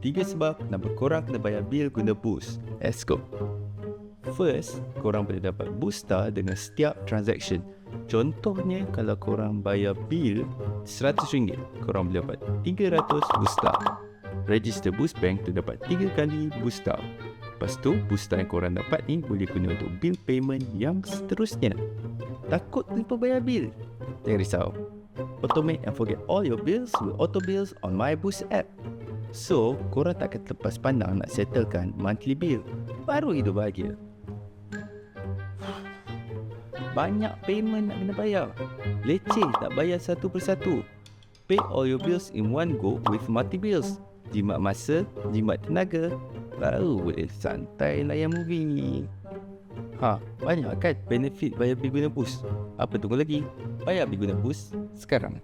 Tiga sebab kenapa korang kena bayar bil guna Boost. Let's go. First, korang boleh dapat Booster dengan setiap transaction. Contohnya, kalau korang bayar bil RM100, korang boleh dapat 300 Booster. Register Boost Bank tu dapat 3 kali Booster. Lepas tu, Booster yang korang dapat ni boleh guna untuk bill payment yang seterusnya. Takut lupa bayar bil? Jangan risau. Automate and forget all your bills with Auto Bills on My Boost app. So, korang tak akan terlepas pandang nak settlekan monthly bill. Baru hidup bahagia. Banyak payment nak kena bayar. Leceh tak bayar satu persatu. Pay all your bills in one go with multi bills. Jimat masa, jimat tenaga. Baru boleh santai layan movie. Ha, banyak kan benefit bayar bil guna boost? Apa tunggu lagi? Bayar bil guna boost sekarang.